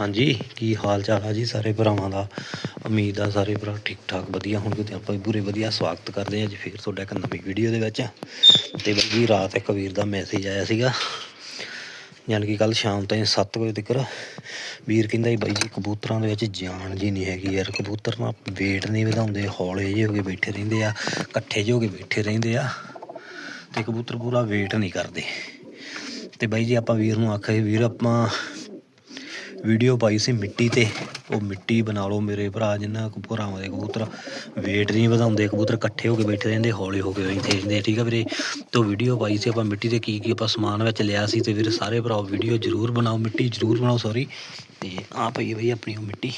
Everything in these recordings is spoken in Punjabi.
ਹਾਂਜੀ, ਕੀ ਹਾਲ ਚਾਲ ਆ ਜੀ ਸਾਰੇ ਭਰਾਵਾਂ ਦਾ? ਉਮੀਦ ਆ ਸਾਰੇ ਭਰਾ ਠੀਕ ਠਾਕ ਵਧੀਆ ਹੋਣਗੇ ਤੇ ਆਪਾਂ ਵੀ ਪੂਰੇ ਵਧੀਆ ਸਵਾਗਤ ਕਰਦੇ ਹਾਂ ਅੱਜ ਫੇਰ ਤੁਹਾਡਾ ਇੱਕ ਨਵੀਂ ਵੀਡੀਓ ਦੇ ਵਿੱਚ। ਤੇ ਬਾਈ ਜੀ, ਰਾਤ ਇੱਕ ਵੀਰ ਦਾ ਮੈਸੇਜ ਆਇਆ ਸੀਗਾ। ਯਾਨੀ ਕਿ ਕੱਲ ਸ਼ਾਮ ਤਾਈਂ 7 ਵਜੇ ਤੱਕ ਵੀਰ ਕਹਿੰਦਾ ਜੀ ਬਾਈ ਜੀ, ਕਬੂਤਰਾਂ ਦੇ ਵਿੱਚ ਜਾਨ ਜੀ ਨਹੀਂ ਹੈਗੀ ਯਾਰ। ਕਬੂਤਰ ਨਾ ਵੇਟ ਨਹੀਂ ਵਧਾਉਂਦੇ, ਹੌਲੇ ਜਿਹੇ ਹੋ ਕੇ ਬੈਠੇ ਰਹਿੰਦੇ ਆ, ਇਕੱਠੇ ਜਿਹੇ ਹੋ ਕੇ ਬੈਠੇ ਰਹਿੰਦੇ ਆ ਤੇ ਕਬੂਤਰ ਪੂਰਾ ਵੇਟ ਨਹੀਂ ਕਰਦੇ। ਤੇ ਬਾਈ ਜੀ, ਆਪਾਂ ਵੀਰ ਨੂੰ ਆਖਿਆ ਵੀਰ, ਆਪਾਂ ਵੀਡੀਓ ਪਾਈ ਸੀ ਮਿੱਟੀ ਤੇ। ਉਹ ਮਿੱਟੀ ਬਣਾ ਲਓ ਮੇਰੇ ਭਰਾ, ਜਿੰਨਾ ਭਰਾਵਾਂ ਦੇ ਕਬੂਤਰ। ਵੇਟ ਨਹੀਂ ਵਧਾਉਂਦੇ, ਕਬੂਤਰ ਇਕੱਠੇ ਹੋ ਕੇ ਬੈਠੇ ਰਹਿੰਦੇ, ਹੌਲੇ ਹੋ ਕੇ ਬੈਠੇ ਠੀਕ ਆ ਵੀਰੇ? ਤੋਂ ਵੀਡੀਓ ਪਾਈ ਸੀ ਆਪਾਂ ਮਿੱਟੀ ਤੇ ਕੀ ਕੀ ਆਪਾਂ ਸਮਾਨ ਵਿੱਚ ਲਿਆ ਸੀ ਤੇ ਵੀਰੇ ਸਾਰੇ ਭਰਾ ਵੀਡੀਓ ਜ਼ਰੂਰ ਬਣਾਓ, ਮਿੱਟੀ ਜ਼ਰੂਰ ਬਣਾਓ ਸੌਰੀ ਤੇ ਆ ਪਈ ਬਈ ਆਪਣੀ ਉਹ ਮਿੱਟੀ।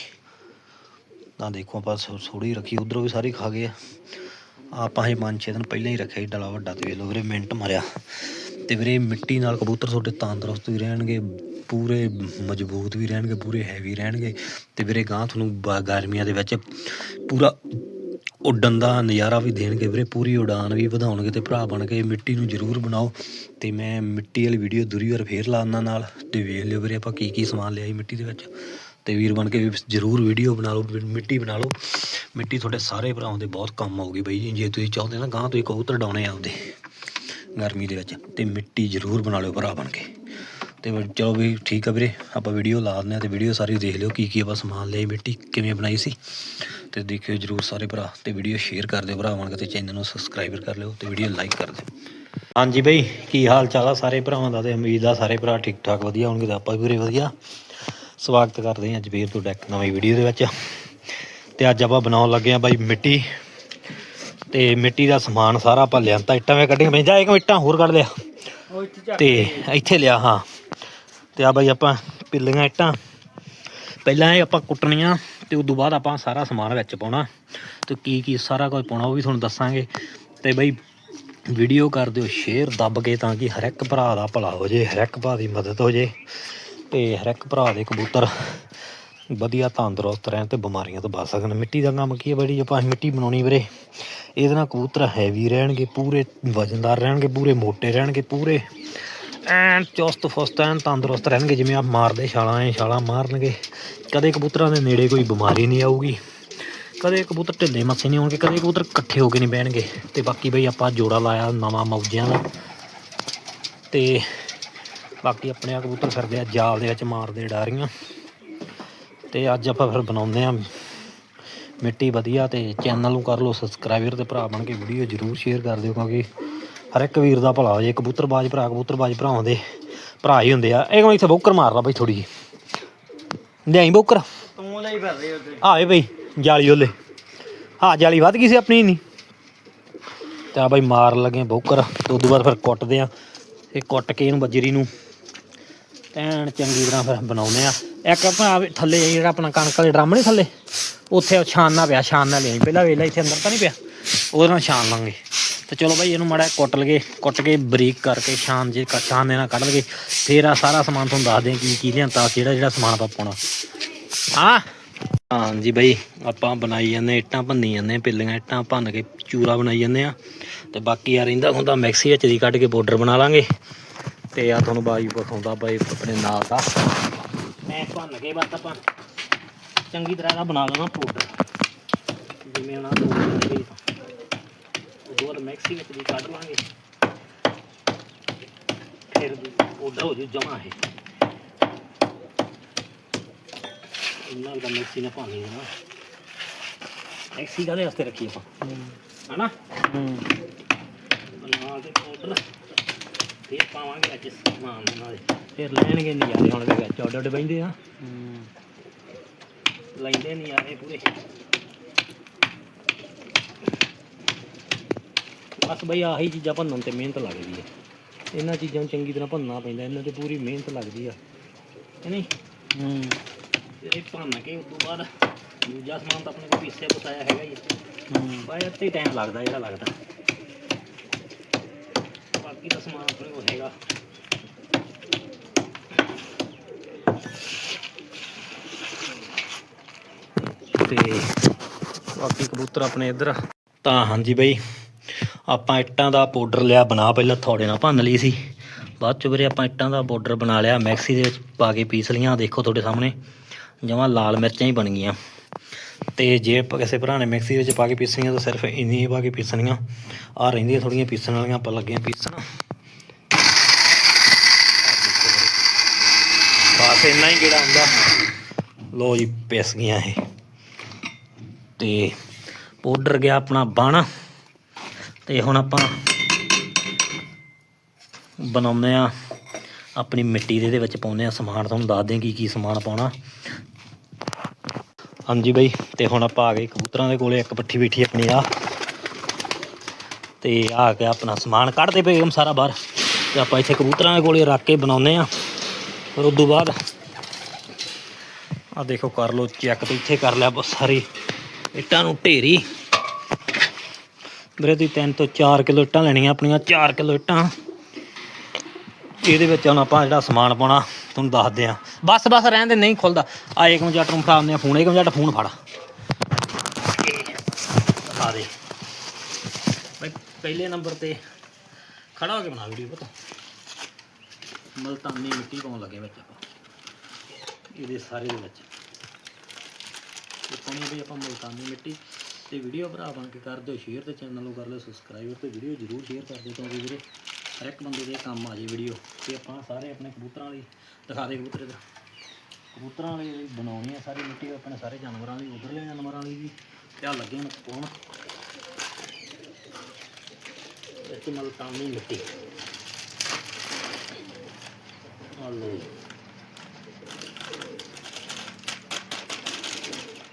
ਤਾਂ ਦੇਖੋ ਆਪਾਂ ਥੋੜੀ ਰੱਖੀ, ਉਧਰੋਂ ਵੀ ਸਾਰੀ ਖਾ ਗਏ ਆ। ਆਪਾਂ ਇਹ ਪੰਜ ਛੇ ਦਿਨ ਪਹਿਲਾਂ ਹੀ ਰੱਖਿਆ ਸੀ, ਡਲਾ ਵੱਡਾ ਤੇ ਵੇਖ ਲਓ ਵੀਰੇ ਮਿੰਟ ਮਾਰਿਆ। ਤੇ ਵੀਰੇ ਮਿੱਟੀ ਨਾਲ ਕਬੂਤਰ ਤੁਹਾਡੇ ਤੰਦਰੁਸਤ ਵੀ ਰਹਿਣਗੇ ਪੂਰੇ ਮਜ਼ਬੂਤ ਵੀ ਰਹਿਣਗੇ, ਪੂਰੇ ਹੈਵੀ ਰਹਿਣਗੇ ਅਤੇ ਵੀਰੇ ਗਾਂਹ ਤੁਹਾਨੂੰ ਬ- ਗਰਮੀਆਂ ਦੇ ਵਿੱਚ ਪੂਰਾ ਉੱਡਣ ਦਾ ਨਜ਼ਾਰਾ ਵੀ ਦੇਣਗੇ ਵੀਰੇ, ਪੂਰੀ ਉਡਾਨ ਵੀ ਵਧਾਉਣਗੇ ਤੇ ਭਰਾ ਬਣ ਕੇ ਮਿੱਟੀ ਨੂੰ ਜ਼ਰੂਰ ਬਣਾਓ ਤੇ ਮੈਂ ਮਿੱਟੀ ਵਾਲੀ ਵੀਡੀਓ ਦੂਰੀ ਵਾਰ ਫੇਰ ਲਾਉਣਾ ਨਾਲ ਤੇ ਵੇਖ ਲਿਓ ਵੀਰੇ ਆਪਾਂ ਕੀ ਕੀ ਸਮਾਨ ਲਿਆ ਸੀ ਮਿੱਟੀ ਦੇ ਵਿੱਚ ਤੇ ਵੀਰ ਬਣ ਕੇ ਵੀ ਜ਼ਰੂਰ ਵੀਡੀਓ ਬਣਾ ਲਓ ਮਿੱਟੀ ਬਣਾ ਲਓ। ਮਿੱਟੀ ਤੁਹਾਡੇ ਸਾਰੇ ਭਰਾਵਾਂ ਦੇ ਬਹੁਤ ਕੰਮ ਆਊਗੀ ਬਈ ਜੀ, ਜੇ ਤੁਸੀਂ ਚਾਹੁੰਦੇ ਨਾ ਗਾਂ ਤੁਸੀਂ ਕਬੂਤਰ ਡਾਉਣੇ ਆਉਂਦੇ ਗਰਮੀ ਦੇ ਵਿੱਚ ਤੇ ਮਿੱਟੀ ਜ਼ਰੂਰ ਬਣਾ ਲਿਓ ਭਰਾ ਬਣ ਕੇ। ਤੇ ਚਲੋ ਵੀ ਠੀਕ ਆ ਵੀਰੇ ਆਪਾਂ ਵੀਡੀਓ ਲਾ ਦਿੰਦੇ ਆ ਤੇ ਵੀਡੀਓ ਸਾਰੀ ਦੇਖ ਲਿਓ ਕੀ ਕੀ ਆਪਾਂ ਸਮਾਨ ਲਿਆ ਮਿੱਟੀ ਕਿਵੇਂ ਬਣਾਈ ਸੀ। ਤੇ ਦੇਖਿਓ ਜਰੂਰ ਸਾਰੇ ਭਰਾ ਤੇ ਵੀਡੀਓ ਸ਼ੇਅਰ ਕਰ ਦਿਓ ਭਰਾ ਬਣ ਕੇ ਤੇ ਚੈਨਲ ਨੂੰ ਸਬਸਕ੍ਰਾਈਬਰ ਕਰ ਲਿਓ ਤੇ ਵੀਡੀਓ ਲਾਈਕ ਕਰ ਦਿਓ। ਹਾਂਜੀ ਬਈ ਕੀ ਹਾਲ ਚਾਲ ਆ ਸਾਰੇ ਭਰਾਵਾਂ ਦਾ ਤੇ ਉਮੀਦ ਆ ਸਾਰੇ ਭਰਾ ਠੀਕ ਠਾਕ ਵਧੀਆ ਹੋਣਗੇ ਤੇ ਆਪਾਂ ਵੀ ਵੀਰੇ ਵਧੀਆ। ਸਵਾਗਤ ਕਰਦੇ ਹਾਂ ਅੱਜ ਫੇਰ ਤੁਹਾਡਾ ਇੱਕ ਨਵੀਂ ਵੀਡੀਓ ਦੇ ਵਿੱਚ। ਤੇ ਅੱਜ ਆਪਾਂ ਬਣਾਉਣ ਲੱਗੇ ਆ ਬਾਈ ਮਿੱਟੀ। ਤੇ ਮਿੱਟੀ ਦਾ ਸਮਾਨ ਸਾਰਾ ਆਪਾਂ ਲਿਆਂਤਾ ਇੱਟਾਂ ਵੇ ਕੱਢੀਆਂ ਮੈਂ ਜਾ ਇੱਕ ਇੱਟਾਂ ਹੋਰ ਕੱਢ ਲਿਆ। ਤੇ ਇੱਥੇ ਲਿਆ ਹਾਂ। ਤੇ ਆ ਬਾਈ ਆਪਾਂ ਪਿੱਲੀਆਂ ਇੱਟਾਂ। ਪਹਿਲਾਂ ਇਹ ਆਪਾਂ ਕੁੱਟਣੀਆਂ ਤੇ ਤੋਂ ਬਾਅਦ ਆਪਾਂ ਸਾਰਾ ਸਮਾਨ ਵਿੱਚ ਪਾਉਣਾ ਤੇ ਕੀ ਕੀ ਸਾਰਾ ਕੁਝ ਪਾਉਣਾ ਉਹ ਵੀ ਤੁਹਾਨੂੰ ਦੱਸਾਂਗੇ। ਤੇ ਬਈ ਵੀਡੀਓ ਕਰ ਦਿਓ ਸ਼ੇਅਰ ਦੱਬ ਕੇ ਤਾਂ ਕਿ ਹਰ ਇੱਕ ਭਰਾ ਦਾ ਭਲਾ ਹੋ ਜੇ, ਹਰ ਇੱਕ ਭਰਾ ਦੀ ਮਦਦ ਹੋ ਜੇ। ਤੇ ਹਰ ਇੱਕ ਭਰਾ ਦੇ ਕਬੂਤਰ ਵਧੀਆ ਤੰਦਰੁਸਤ ਰਹਿਣ ਤੇ ਬਿਮਾਰੀਆਂ ਤੋਂ ਬਚ ਸਕਣ। ਮਿੱਟੀ ਦਾ ਕੰਮ ਕੀ ਹੈ ਬੜੀ ਆਪਾਂ ਮਿੱਟੀ ਬਣਾਉਣੀ ਵੀਰੇ। ਇਹਦੇ ਨਾਲ ਕਬੂਤਰ ਹੈਵੀ ਰਹਿਣਗੇ, ਪੂਰੇ ਵਜਨਦਾਰ ਰਹਿਣਗੇ, ਪੂਰੇ ਮੋਟੇ ਰਹਿਣਗੇ, ਪੂਰੇ। ਐਨ ਚੁਸਤ ਫੁਸਤ ਐਨ ਤੰਦਰੁਸਤ ਰਹਿਣਗੇ, ਜਿਵੇਂ ਆਪ ਮਾਰਦੇ ਛਾਲਾਂ ਐ ਛਾਲਾਂ ਮਾਰਨਗੇ। ਕਦੇ ਕਬੂਤਰਾਂ ਦੇ ਨੇੜੇ ਕੋਈ ਬਿਮਾਰੀ ਨਹੀਂ ਆਊਗੀ। ਕਦੇ ਕਬੂਤਰ ਢਿੱਲੇ ਮੱਸੇ ਨਹੀਂ ਹੋਣਗੇ, ਕਦੇ ਕਬੂਤਰ ਇਕੱਠੇ ਹੋ ਕੇ ਨਹੀਂ ਬਹਿਣਗੇ। ਤੇ ਬਾਕੀ ਬਈ ਆਪਾਂ ਜੋੜਾ ਲਾਇਆ ਨਵਾਂ ਮੌਜਿਆਂ ਦਾ। ਤੇ ਬਾਕੀ ਆਪਣੇ ਆ ਕਬੂਤਰ ਫਿਰਦੇ ਆ, ਜਾਲ ਦੇ ਵਿੱਚ ਮਾਰਦੇ ਡਾਰੀਆਂ। ਤੇ ਅੱਜ ਆਪਾਂ ਫਿਰ ਬਣਾਉਂਦੇ ਆ ਮਿੱਟੀ ਵਧੀਆ ਤੇ ਚੈਨਲ ਨੂੰ ਕਰ ਲਓ ਸਬਸਕ੍ਰਾਈਬਰ ਤੇ ਭਰਾ ਬਣ ਕੇ ਵੀਡੀਓ ਜਰੂਰ ਸ਼ੇਅਰ ਕਰ ਦਿਓ, ਕਿਉਂਕਿ ਹਰ ਇੱਕ ਵੀਰ ਦਾ ਭਲਾ ਹੋ ਜੇ ਕਬੂਤਰਬਾਜ਼ ਭਰਾ ਕਬੂਤਰਬਾਜ਼ ਭਰਾਵਾਂ ਦੇ ਭਰਾ ਹੀ ਹੁੰਦੇ ਆ। ਇਹ ਕੋਈ ਇੱਥੇ ਬੌਕਰ ਮਾਰ ਲਾ ਬਈ ਥੋੜੀ ਜੀ ਲਿਆਈ ਬੌਕਰ? ਤੂੰ ਲਈ ਫਿਰ ਰਹੀ ਉੱਤੇ ਆਵੇ ਬਈ ਜਾਲੀ ਉਹਲੇ ਹਾਂ ਜਾਲੀ ਵੱਧ ਗਈ ਸੀ ਆਪਣੀ ਨਹੀਂ ਤੇ ਆ ਬਈ ਮਾਰ ਲੱਗੇ ਬੌਕਰ। ਤੇ ਬਾਅਦ ਫਿਰ ਕੁੱਟਦੇ ਆ। ਇਹ ਕੁੱਟ ਕੇ ਇਹਨੂੰ ਬਜਰੀ ਨੂੰ। ਐਨ ਚੰਗੀ ਤਰ੍ਹਾਂ ਫਿਰ ਬਣਾਉਨੇ ਆ। ਇੱਕ ਆਹ ਥੱਲੇ ਜਿਹੜਾ ਆਪਣਾ ਕਣਕ ਵਾਲੇ ਡਰਮ ਨਹੀਂ ਥੱਲੇ ਉੱਥੇ ਛਾਨਣਾ ਪਿਆ ਛਾਨਣਾ ਲਿਆਈ। ਪਹਿਲਾਂ ਵੇਲਾ ਇੱਥੇ ਅੰਦਰ ਤਾਂ ਨਹੀਂ ਪਿਆ। ਉਹਦੇ ਨਾਲ ਛਾਨ ਲਾਂਗੇ। ਤੇ ਚਲੋ ਬਾਈ ਇਹਨੂੰ ਮਾੜਾ ਕੁੱਟ ਲਗੇ ਕੁੱਟ ਕੇ ਬਰੀਕ ਕਰਕੇ ਛਾਨ ਜੇ ਛਾਨ ਦੇ ਨਾਲ ਕੱਢ ਲਗੇ ਫੇਰ ਆ ਸਾਰਾ ਸਮਾਨ ਤੁਹਾਨੂੰ ਦੱਸ ਦਿਆਂ ਕੀ ਕੀ ਲਿਆਂਤਾ ਜਿਹੜਾ ਜਿਹੜਾ ਸਮਾਨ ਆਪਾਂ ਪਾਉਣਾ। ਹਾਂ ਹਾਂਜੀ ਬਈ ਆਪਾਂ ਬਣਾਈ ਜਾਂਦੇ ਇੱਟਾਂ ਭੰਨੀ ਜਾਂਦੇ ਪਿੱਲੀਆਂ ਇੱਟਾਂ ਭੰਨ ਕੇ ਚੂਰਾ ਬਣਾਈ ਜਾਂਦੇ ਆ ਤੇ ਬਾਕੀ ਆ ਰਹਿੰਦਾ ਹੁੰਦਾ ਮਿਕਸੀ ਵਿੱਚ ਦੀ ਕੱਢ ਕੇ ਪਾਊਡਰ ਬਣਾ ਲਾਂਗੇ। ਤੇ ਆ ਤੁਹਾਨੂੰ ਬਾਈ ਵਿਖਾਉਂਦਾ ਬਾਈ ਆਪਣੇ ਨਾਲ ਦਾ। ਮੈਂ ਭੰਨ ਕੇ ਬਸ ਆਪਾਂ ਚੰਗੀ ਤਰ੍ਹਾਂ ਦਾ ਬਣਾ ਲੈਣਾ ਪਾਊਡਰ। ਜਿਵੇਂ ਉਹਨਾਂ ਦੋ ਬਾਅਦ ਮਿਕਸੀ ਵਿੱਚ ਦੀ ਕੱਢ ਲਾਂਗੇ। ਫਿਰ ਪਾਊਡਰ ਹੋ ਜੂ ਜਮਾ ਹੈ ਇੰਨਾ ਦਾ ਮਿਕਸੀ ਨੇ ਪਾਣੀ ਨਾ ਮਿਕਸੀ ਕਾਹਦੇ ਵਾਸਤੇ ਰੱਖੀ ਆਪਾਂ? ਹਨਾ? ਬਣਾ ਕੇ ਪਾਊਡਰ ਫਿਰ ਪਾਵਾਂਗੇ ਅੱਜ ਸਮਾਨ ਦੇ ਨਾਲ। ਫਿਰ ਲੈਣਗੇ ਨਜ਼ਾਰੇ ਹੁਣ ਦੇ ਵਿੱਚ। ਉੱਡ ਉੱਡ ਬੈਂਦੇ ਆ ਲੈਂਦੇ ਨਜ਼ਾਰੇ ਪੂਰੇ। ਬਸ ਬਈ ਆਹੀ ਚੀਜ਼ਾਂ ਭੰਨਣ ਤੇ ਮਿਹਨਤ ਲੱਗਦੀ ਹੈ ਇਹਨਾਂ ਚੀਜ਼ਾਂ ਨੂੰ ਚੰਗੀ ਤਰ੍ਹਾਂ ਭੰਨਣਾ ਪੈਂਦਾ ਇਹਨਾਂ ਤੇ ਪੂਰੀ ਮਿਹਨਤ ਲੱਗਦੀ ਆ। ਕਿ ਨਹੀਂ ਹੂੰ। ਇਹ ਭੰਨ ਕੇ ਉਸ ਤੋਂ ਬਾਅਦ ਦੂਜਾ ਸਮਾਨ ਤਾਂ ਆਪਣੇ ਕੋਲ ਪੀਸਿਆ ਪਸਾਇਆ ਹੈਗਾ ਹੀ ਹੂੰ। ਬਾਈ ਇੱਥੇ ਟਾਈਮ ਲੱਗਦਾ ਜਿਹੜਾ ਲੱਗਦਾ। ਬਾਕੀ ਦਾ ਸਮਾਨ ਆਪਣੇ ਕੋਲ ਹੈਗਾ। ਤੇ ਬਾਕੀ ਕਬੂਤਰ ਆਪਣੇ ਇੱਧਰ ਤਾਂ ਹਾਂਜੀ ਬਈ। ਆਪਾਂ ਇੱਟਾਂ ਦਾ ਪਾਊਡਰ ਲਿਆ ਬਣਾ, ਪਹਿਲਾਂ ਥੋੜੇ ਨਾਲ ਭੰਨ ਲਈ ਸੀ। ਬਾਅਦ ਚ ਵੀਰੇ ਆਪਾਂ ਇੱਟਾਂ ਦਾ ਬਾਰਡਰ ਬਣਾ ਲਿਆ, ਮੈਕਸੀ ਦੇ ਵਿੱਚ ਪਾ ਕੇ ਪੀਸ ਲੀਆਂ ਦੇਖੋ ਤੁਹਾਡੇ ਸਾਹਮਣੇ, ਜਮਾਂ ਲਾਲ ਮਿਰਚਾਂ ਹੀ ਬਣ ਗਈਆਂ। ਤੇ ਜੇ ਕਿਸੇ ਭਰਾ ਨੇ ਮਿਕਸੀ ਵਿੱਚ ਪਾ ਕੇ ਪੀਸਣੀਆਂ ਤਾਂ ਸਿਰਫ ਇੰਨੀ ਹੀ ਪਾ ਕੇ ਪੀਸਣੀਆਂ। ਆ ਰਹਿੰਦੀਆਂ ਥੋੜੀਆਂ ਪੀਸਣ ਵਾਲੀਆਂ, ਆਪਾਂ ਲੱਗੀਆਂ ਹਾਂ ਪੀਸਣ ਬਸ ਇੰਨਾ ਹੀ ਕਿਹੜਾ ਹੁੰਦਾ। ਲੋ ਜੀ, ਪਿਸ ਗਈਆਂ ਇਹ। ਤੇ ਪਾਊਡਰ ਗਿਆ ਆਪਣਾ ਬਣ। ਤੇ ਹੁਣ ਆਪਾਂ ਬਣਾਉਂਦੇ ਆ ਆਪਣੀ ਮਿੱਟੀ ਦੇ ਇਹਦੇ ਵਿੱਚ ਪਾਉਂਦੇ ਆ ਸਮਾਨ। ਤੁਹਾਨੂੰ ਦੱਸਦੇ ਹਾਂ ਕੀ ਕੀ ਸਮਾਨ ਪਾਉਣਾ। ਹਾਂਜੀ ਬਈ, ਤੇ ਹੁਣ ਆਪਾਂ ਆ ਗਏ ਕਬੂਤਰਾਂ ਦੇ ਕੋਲੇ, ਇੱਕ ਪੱਠੀ ਬੈਠੀ ਆਪਣੀ ਆ। ਤੇ ਆ ਕੇ ਆਪਣਾ ਸਮਾਨ ਕੱਢਦੇ ਬੇਗਮ ਸਾਰਾ ਬਾਹਰ। ਤੇ ਆਪਾਂ ਇੱਥੇ ਕਬੂਤਰਾਂ ਦੇ ਕੋਲੇ ਰੱਖ ਕੇ ਬਣਾਉਂਦੇ ਆ ਫਿਰ ਉਸ ਤੋਂ ਬਾਅਦ ਆ ਦੇਖੋ, ਕਰ ਲੋ ਚੈੱਕ ਤੇ ਇੱਥੇ ਕਰ ਲਿਆ ਬਸ ਸਾਰੀ ਇੱਟਾਂ ਨੂੰ ਢੇਰੀ। ਵੀਰੇ ਤੁਸੀਂ 3 ਤੋਂ 4 ਕਿਲੋ ਇੱਟਾਂ ਲੈਣੀਆਂ ਆਪਣੀਆਂ 4 ਕਿਲੋ ਇੱਟਾਂ। ਇਹਦੇ ਵਿੱਚ ਹੁਣ ਆਪਾਂ ਜਿਹੜਾ ਸਮਾਨ ਪਾਉਣਾ, ਤੁਹਾਨੂੰ ਦੱਸਦੇ ਆ ਬਸ ਬਸ, ਰਹਿਣ ਦੇ, ਨਹੀਂ ਖੁੱਲਦਾ। ਆ ਏਕਮ ਜੱਟ ਨੂੰ ਫੜਾਉਂਦੇ ਆ ਫੋਨ ਏਕਮ ਜੱਟ ਫੋਨ ਫੜ। ਆ ਦੇ। ਬਈ, ਪਹਿਲੇ ਨੰਬਰ ਤੇ ਖੜਾ ਹੋ ਕੇ ਬਣਾ ਵੀਡੀਓ ਪਤਾ। ਮਲਤਾਨੀ ਮਿੱਟੀ ਪਾਉਣ ਲੱਗੇ ਵਿੱਚ ਆਪਾਂ। ਇਹਦੇ ਸਾਰੇ ਦੇ ਵਿੱਚ। ਤੇ ਪਾਉਣੀ ਵੀ ਆਪਾਂ ਮਲਤਾਨੀ ਮਿੱਟੀ। ਤੇ ਵੀਡੀਓ ਭਰਾ ਬਣ ਕੇ ਕਰ ਦਿਓ ਸ਼ੇਅਰ ਤੇ ਚੈਨਲ ਨੂੰ ਕਰ ਲਿਓ ਸਬਸਕ੍ਰਾਈਬ ਤੇ ਵੀਡੀਓ ਜ਼ਰੂਰ ਸ਼ੇਅਰ ਕਰ ਦਿਓ, ਕਿਉਂਕਿ ਵੀਰੇ ਹਰ ਇੱਕ ਬੰਦੇ ਦੇ ਕੰਮ ਆ ਜੇ ਵੀਡੀਓ ਤੇ ਆਪਾਂ ਸਾਰੇ ਆਪਣੇ ਕਬੂਤਰਾਂ ਲਈ ਦਿਖਾ ਦੇ ਕਬੂਤਰ ਦਾ ਕਬੂਤਰਾਂ ਲਈ ਬਣਾਉਣੀ ਆ ਸਾਰੀ ਮਿੱਟੀ, ਆਪਣੇ ਸਾਰੇ ਜਾਨਵਰਾਂ ਲਈ, ਉਧਰਲੇ ਜਾਨਵਰਾਂ ਲਈ ਵੀ ਤੇ ਆ ਲੱਗੇ ਨੇ ਪਾਉਣ। ਇੱਥੇ ਮਲਤਾਨੀ ਮਿੱਟੀ। ਆ ਲੋ ਜੀ।